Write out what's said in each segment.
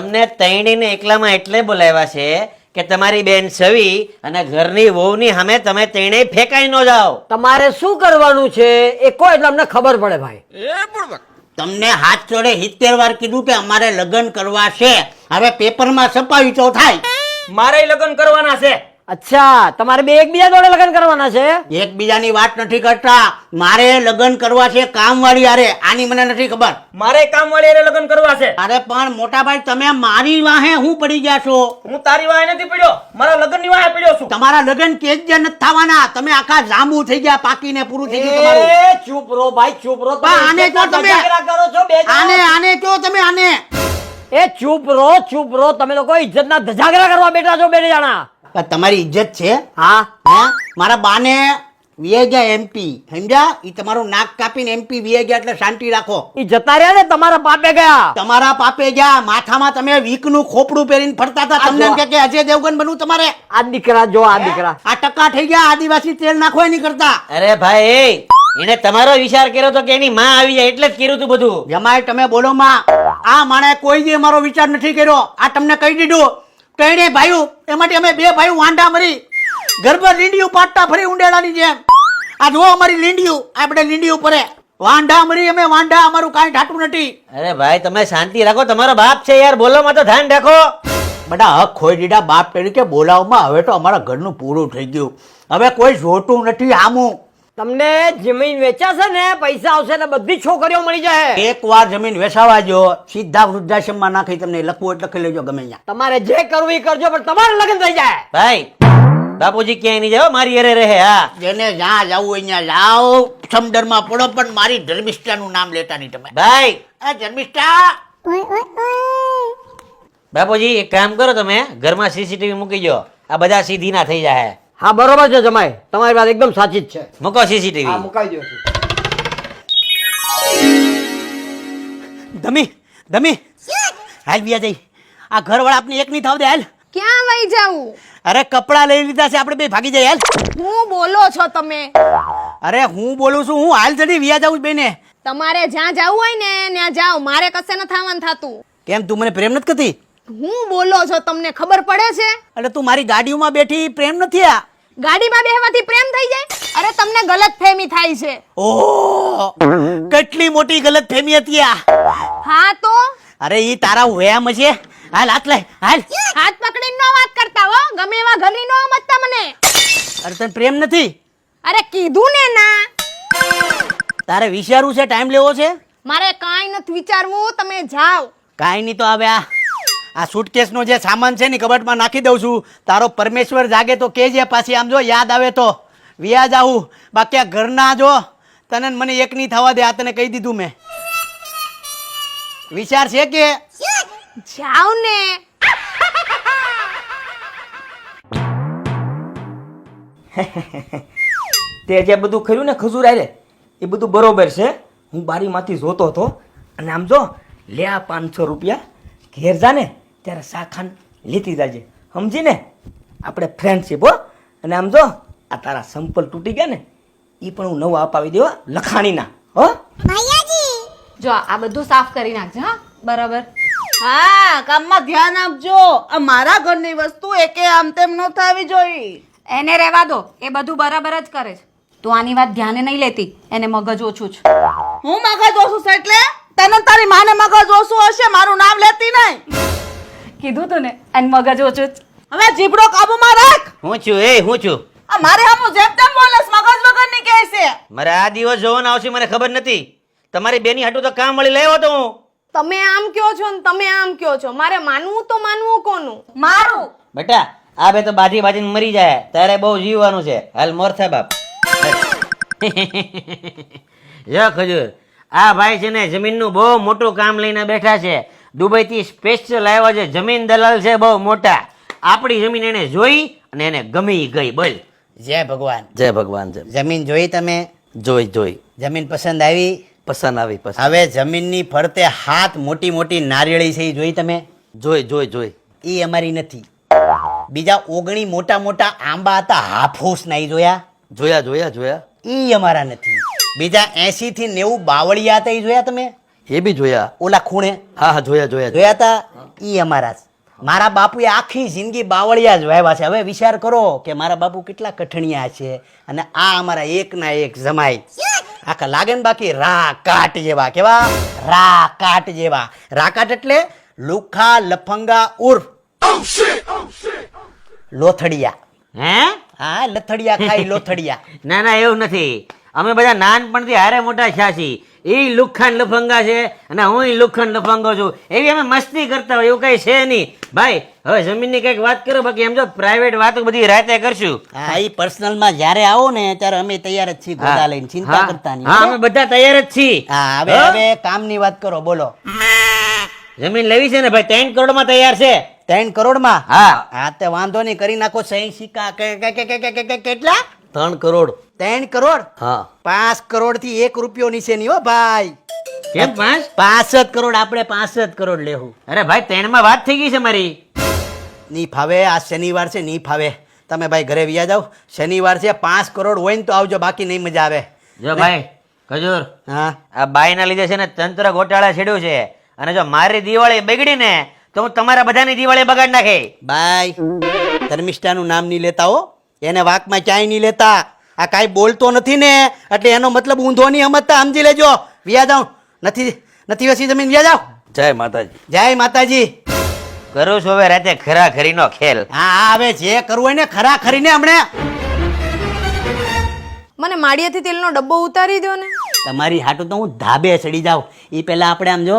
તમને તૈણીને એકલામાં એટલે બોલાવ્યા છે કે તમારી બેન સવી અને ઘરની વહુની સામે તમે તૈણે ફેંકાઈ ન જાઓ. તમારે શું કરવાનું છે? એ કોઈ એટલે અમને ખબર પડે ભાઈ. તમને હાથ જોડે સિત્તેર વાર કીધું કે અમારે લગ્ન કરવા છે. હવે પેપરમાં છપાવી તો થાય. મારે લગ્ન કરવાના છે. અચ્છા તમારે બે એકબીજા જોડે લગ્ન કરવાના છે? એકબીજાની વાત નથી કરતા. મારે લગ્ન કરવા છે કામવાળી હારે. આની મને નથી ખબર. મારે કામ વાળી લગ્ન કરવા છે. અરે પણ મોટા ભાઈ તમે મારી વાહે હું પડી ગયા છો? હું તારી વાહે નથી પડ્યો. મારા લગ્નની વાહે પડ્યો છું. તમારા લગ્ન કે જ નથી થવાના. તમે આખા જાંબુ થઈ ગયા પાકીને પૂરું થઈ ગયું તમારું. એ ચૂપ રહો ભાઈ ચૂપ રહો. આને જો તમે. ઝઘડા કરો છો બે આને આને જો તમે આને? એ ચૂપ રહો ચૂપ રહો. તમે લોકો ઇજ્જતના ધજાગરા કરવા બેઠા છો બે જણા. તમારી ઇજ્જત છે. હા. હે? મારા બાને વીએ ગયા એમપી સમજ્યા? ઈ તમારું નાક કાપીને એમપી વીએ ગયા એટલે શાંતિ રાખો. ઈ જતા રહ્યા ને તમારા પાપે ગયા. તમારા પાપે ગયા. માથામાં તમે વીકનું ખોપડું પહેરીને ફરતા હતા. તમને એમ કે કે અજય દેવગન બનવું તમારે? આ દીકરા જો આ દીકરા. આ ટકા થઈ ગયા. આદિવાસી તેલ નાખો નહીં કરતા. અરે ભાઈ એને તમારો વિચાર કર્યો તો કે એની માં આવી જાય એટલે જ કર્યું તું બધું. જમાય તમે બોલો માં. આ માણે કોઈ દી અમારો વિચાર નથી કર્યો. આ તમને કહી દીધું. કઈને ભાઈઓ એમાંથી અમે બે ભાઈઓ વાંઢા મરી. ગરબર લીંડિયું પાટતા ફરી ઉંડેડાની જેમ. આ જો અમારી લીંડિયું આપણે લીંડિયું પરે. વાંઢા મરી અમે વાંઢા અમારું કાંઈ ઢાટું નથી. અરે ભાઈ તમે શાંતિ રાખો તમારો બાપ છે યાર બોલવામાં તો ધ્યાન રાખો. બધા હક ખોઈ દીધા બાપ તરીકે બોલાવવામાં હવે તો અમારા ઘરનું પૂરું થઈ ગયું. હવે કોઈ જોતું નથી આમું. તમને જમીન વેચાશે ને પૈસા આવશે ને બધી છોકરીઓ મળી જાય એક વાર જમીન વેસાવા જો સીધા વૃદ્ધાશ્રમમાં નાખી તમને લખવું એટલે લખી લેજો ગમે ત્યાં. તમારે જે કરવું એ કરજો પણ તમારે લગ્ન થઈ જાય. ભાઈ બાપુજી ક્યાંય નહીં જાવ મારી અરે રહે હા. જેને જ્યાં જવું હોય ત્યાં જાઓ. સમુદ્રમાં પડો પણ મારી ધર્મિષ્ઠાનું નામ લેતા નહીં તમે. ભાઈ. આ ધર્મિષ્ઠા? બાપુજી એક કામ કરો તમે ઘરમાં સીસીટીવી મૂકી દો. આ બધા સીધી ના થઈ જાય હા બરોબર છે જમાઈ. તમારી વાત એકદમ સાચી જ છે. મૂકો સીસીટીવી મુકાઈ દો ધમી ધમી. હાલ બિયા જઈ. આ ઘરવાળા આપની એક નહીં થાવ દે હાલ. ક્યાં લઈ જાઉં? અરે કપડા લઈ લીધા છે આપણે બે ભાગી જાય હાલ. હું બોલો છો તમે? અરે હું બોલું છું હું હાલ ચડી વિયા જાઉં બેને. તમારે જ્યાં જવું હોય ને ત્યાં જાઓ. મારે કશે ન થવાનું થાતું. કેમ તું મને પ્રેમ નથી કરતી? હું બોલો છો તમને ખબર પડે છે? એટલે તું મારી ગાડીઓમાં બેઠી પ્રેમ નથી આ. ગાડીમાં બેહવાથી પ્રેમ થઈ જાય? અરે તમને ગલત ફેમી થાય છે. ઓહ કેટલી મોટી ગલત ફેમી હતી આ. હા તો? અરે ઈ તારા વ્યાયામ છે. હાલ હાથ લાય હાલ. હાથ પકડીને નો વાત કરતા હો. ગમે એવા ઘરની નો મતતા મને અરે તને પ્રેમ નથી? અરે કીધું ને ના. તારે વિચારવું છે ટાઈમ લેવો છે? મારે કાઈ નથી વિચારવું. તમે જાઓ. કાંઈ નહીં તો હવે આ. આ સુટકેસનો જે સામાન છે ને કબટમાં નાખી દઉં છું. તારો પરમેશ્વર જાગે તો કહેજે પાછી આમ જો યાદ આવે તો. વ્યાજ આવું બાકી આ ઘરના જો તને મને એક નહીં થવા દે આ તને કહી દીધું મેં. વિચાર છે કે? જાવ ને. તે જે બધું ખર્યું ને ખજૂર આરે એ બધું બરોબર છે. હું બારીમાંથી જોતો હતો. અને આમ જો લે આ પાંચસો રૂપિયા ઘેર જા ને. ત્યારે શાખાન લેતી જાજે. સમજીને? આપણે ફ્રેન્ડશીપ હો. અને આમ જો આ તારા સંપલ તૂટી ગયા ને એ પણ હું નવા અપાવી દેવા લખાણીના. હો? જો આ બધું સાફ કરી નાખજે હા? બરાબર. હા કામમાં ધ્યાન આપજો. આ મારા ઘરની વસ્તુ એકે આમ તેમ ન થવી જોઈએ. એને રહેવા દો. એ બધું બરાબર જ કરે છે. તું આની વાત ધ્યાને નહીં લેતી. એને મગજ ઓછું છે. હું મગજ ઓછું છે એટલે? તને તારી માને મગજ ઓછું હશે? મારું નામ લેતી નહીં. કીધું તું ને અને મગજ ઓછું જ. હવે જીભડો કાબુમાં રાખ. હું છું એ હું છું. આ મારે હમું જેમ તેમ બોલસ મગજ વગરની કહે છે. મારે આ દિવસ જોવાનો આવશે મને ખબર નથી. તમારી બેની હાટું તો કામ મળી લેવો તો હું. તમે આમ કયો છો ને તમે આમ કયો છો? મારે માનવું તો માનવું કોનું? મારું. બેટા આ બે તો બાજી બાજીને મરી જાય. તારે બહુ જીવવાનું છે. હાલ મોર થાય બાપ. જો ખજૂર આ ભાઈ છે ને જમીનનું બહુ મોટું કામ લઈને બેઠા છે. દુબઈથી સ્પેશિયલ આવ્યા છે. જમીન દલાલ છે બહુ મોટા. આપણી જમીન એને જોઈ અને એને ગમી ગઈ. બોલ. જય ભગવાન. જય ભગવાન જય જમીન જોઈ તમે? જોઈ જોઈ. જમીન પસંદ આવી? પસંદ આવી પસંદ. હવે જમીનની ફરતે હાથ મોટી મોટી નારિયેળી છે એ જોઈ તમે? જોઈ જોઈ જોઈ. એ અમારી નથી. બીજા ઓગણી મોટા મોટા આંબા હતા હાફૂસ નહીં જોયા? જોયા જોયા જોયા. એ અમારા નથી. બીજા એસી થી નેવું બાવળિયા હતા એ જોયા તમે? એ બી જોયા. ઓલા ખૂણે? હા હા જોયા જોયા જોયા. હતા ઈ અમારા. મારા બાપુએ આખી જિંદગી બાવળિયા જ વાવ્યા છે. હવે વિચાર કરો કે મારા બાપુ કેટલા કઠણિયા છે અને આ અમારા એકના એક જમાઈ. આખા લાગે ને બાકી રા કાટ જેવા. કેવા? રા કાટ જેવા. રાકાટ એટલે લુખા લફંગા ઉર્ફ. લોથડિયા. હે? હા લથડિયા ખાઈ લોથડિયા. ના ના એવું નથી. અમે બધા નાનપણથી હારે મોટા છાસી એ લુખન લફંગા છે અને હું લુખન લફંગો છું. એવી અમે મસ્તી કરતા હોય એવું કઈ છે નહીં. ભાઈ હવે જમીનની કંઈક વાત કરો બાકી એમ જો પ્રાઇવેટ વાતો બધી રાતે કરશું. હા એ પર્સનલમાં જ્યારે આવો ને ત્યારે અમે તૈયાર જ છીએ ગોદા લઈને ચિંતા કરતા નહીં. હા અમે બધા તૈયાર જ છીએ. હા હવે હવે કામની વાત કરો બોલો. જમીન લેવી છે ને ભાઈ ત્રણ કરોડમાં તૈયાર છે. ત્રણ કરોડમાં? હા. હા તે વાંધો નહીં કરી નાખો સહી સિક્કા કેટલા? ત્રણ કરોડ. ત્રણ કરોડ? હા. પાંચ કરોડથી એક રૂપિયો નીચે નહીં હો ભાઈ. કેમ પાંચ? પાંચ જ કરોડ આપણે પાંચ જ કરોડ લેવું. અરે ભાઈ ત્રણમાં વાત થઈ ગઈ છે મારી. નહીં ફાવે આ શનિવાર છે નહીં ફાવે. તમે ભાઈ ઘરે વ્યા જાઓ. શનિવાર છે પાંચ કરોડ હોય ને તો આવજો બાકી નહીં મજા આવે. જો ભાઈ ખજૂર હા. આ બાઈના લીધે છે ને તંત્ર ગોટાળા છેડ્યું છે. અને જો મારી દિવાળી બગડી ને તો હું તમારા બધાની દિવાળી બગાડ નાખે. બાય ધર્મિષ્ઠાનું નામ નહીં લેતા હો. એને વાકમાં ચાય નહીં લેતા. આ કાંઈ બોલતો નથી ને એટલે એનો મતલબ ઊંધો નહીં સમજતા સમજી લેજો. વ્યા જાઓ નથી નથી વસી જમીન વ્યા જાઓ જય માતાજી. જય માતાજી. કરું છું હવે રાતે ખરા ખરીનો ખેલ. હા હા હવે જે કરવું હોય ને ખરા ખરીને હમણે. મને માળિયાથી તેલનો ડબ્બો ઉતારી દો ને. તમારી હાટું તો હું ધાબે ચડી જાઉં. એ પહેલાં આપણે આમ જો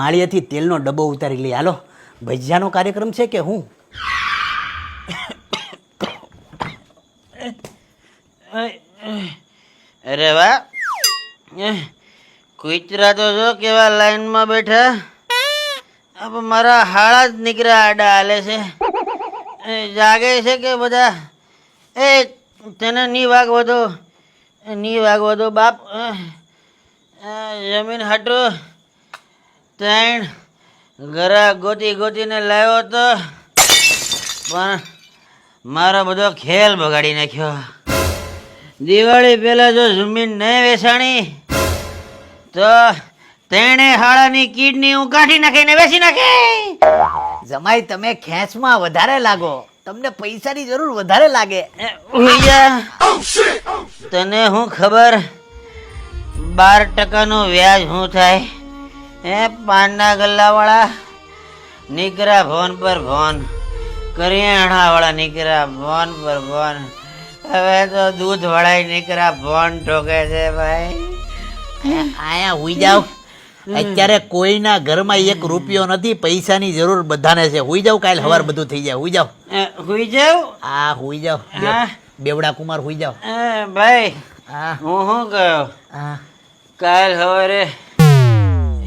માળિયાથી તેલનો ડબ્બો ઉતારી લઈએ. હાલો ભજીયાનો કાર્યક્રમ છે કે હું? અરે વાહ. કુતરા તો જો કેવા લાઈનમાં બેઠા. અબ મારા હાળા જ નીકળ્યા આડા હાલે છે. જાગે છે કે બધા? એ, તને ની વાગવો તો? ની વાગવો તો બાપ. જમીન હટો. ત્રણ ઘરા ગોતી ગોતીને લાવ્યો તો. પણ મારો બધો ખેલ બગાડી નાખ્યો. દિવાળી પહેલા જો જમીન નહીં વેચાણી તો તેણે હાળાની કિડની હું કાઢી નાખીને વેચી નાખી. જમાઈ તમે ખેંચમાં વધારે લાગો. તમને પૈસાની જરૂર વધારે લાગે. તને હું ખબર? બાર ટકાનું વ્યાજ શું થાય? એ પાનના ગલ્લાવાળા નીકળ્યા ભવન પર ભવન. કરિયાણા વાળા નીકળ્યા ભવન પર ફોન હવે તો દૂધ વળાઈ નીકળ્યા ફોન ઠોકે છે ભાઈ. આયા હુઈ જાવ. અત્યારે કોઈના ઘરમાં એક રૂપિયો નથી પૈસાની જરૂર બધાને છે. હુઈ જાવ કાલ હવાર બધું થઈ જાય. હુઈ જાવ. હુઈ જાવ? આ હુઈ જાવ. હા. બેવડા કુમાર હુઈ જાવ. ભાઈ હા. હું શું કહ્યો કાલ હવારે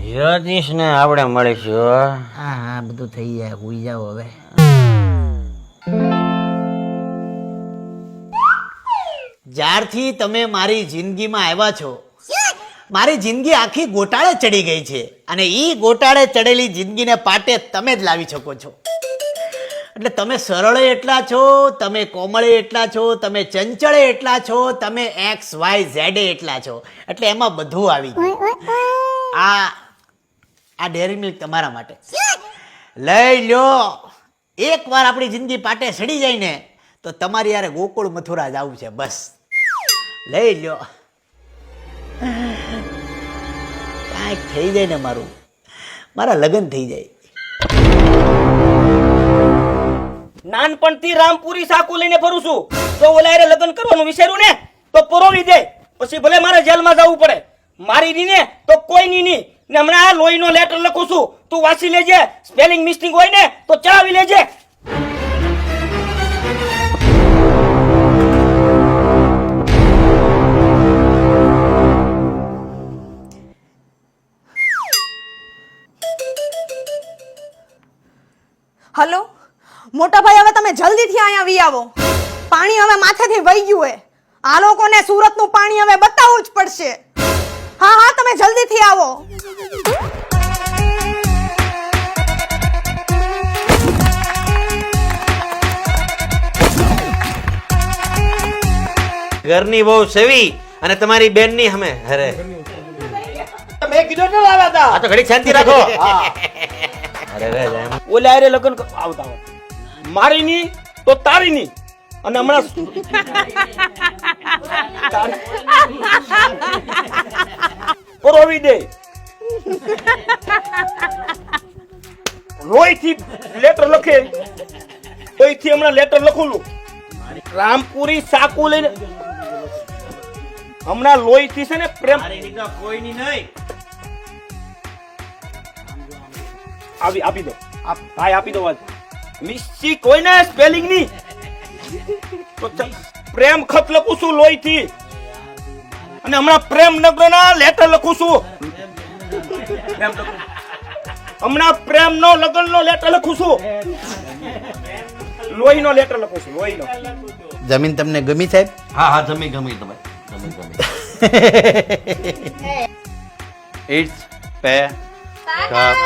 યતીશ ને આપણે મળીશું હા. હા બધું થઈ જાય. હુઈ જાવ હવે. જ્યારથી તમે મારી જિંદગીમાં આવ્યા છો, મારી જિંદગી આખી ગોટાળે ચડી ગઈ છે અને એ ગોટાળે ચડેલી જિંદગીને પાટે તમે જ લાવી શકો છો. એટલે તમે સરળે એટલા છો, તમે કોમળે એટલા છો, તમે ચંચળે એટલા છો, તમે એક્સ, વાય, ઝેડે એટલા છો. એટલે એમાં બધું આવી ગયું. આ આ ડેરી મિલ્ક તમારા માટે. લઈ લ્યો એકવાર આપણી જિંદગી પાટે સડી જાય ને, તો તમારી યારે ગોકુળ મથુરા જવું છે, બસ. લઈ લ્યો. કાંઈક થઈ જાય ને મારું. મારા લગ્ન થઈ જાય. નાનપણથી રામપુરી સાકુ લઈને ફરું છું. તો ઓલા હારે લગ્ન કરવાનું વિચાર્યું ને, તો પરોવી દે. પછી ભલે મારે જેલમાં જવું પડે. મારી ની ને તો કોઈ ની નહીં. ને હમણાં આ લોહીનો લેટર લખું છું. તું વાંચી લેજે. સ્પેલિંગ મિસ્ટેક હોય ને, તો ચડાવી લેજે. મોટા ભાઈ હવે તમે જલ્દીથી અહીંયા વી આવો. પાણી હવે માથેથી વહી ગયું હે. આ લોકોને સુરતનું પાણી હવે બતાવવું જ પડશે. હા હા તમે જલ્દીથી આવો. ઘરની બહુ સેવી અને તમારી બેનની અમે અરે મેં કીધું ને લાવ્યા હતા આ તો ઘડી શાંતિ રાખો. અરે રે ઓલે આરે લગ્ન આવતા હોય. મારી ની તો તારી ની અને હમણાં પરોવી દે. લોહીથી લેટર લખે. લોહીથી હમણાં લેટર લખું રામપુરી સાકુ લઈને હમણાં લોહીથી છે ને પ્રેમ કોઈની નહીં. આવી આપી દો. આપ- ભાઈ આપી દો વાત. મિસ્સી કોઈને સ્પેલિંગની? તો પ્રેમ ખત લખું છું લોહીથી. અને હમણાં પ્રેમ નગર ના લેટર લખું છું. હમણાં પ્રેમ નો લગ્ન નો લેટર લખું છું. લોહી નો લેટર લખું છું લોહી નો જમીન તમને ગમી સાહેબ? હા હા જમી ગમી તમે જમી ગમી. It's pay cup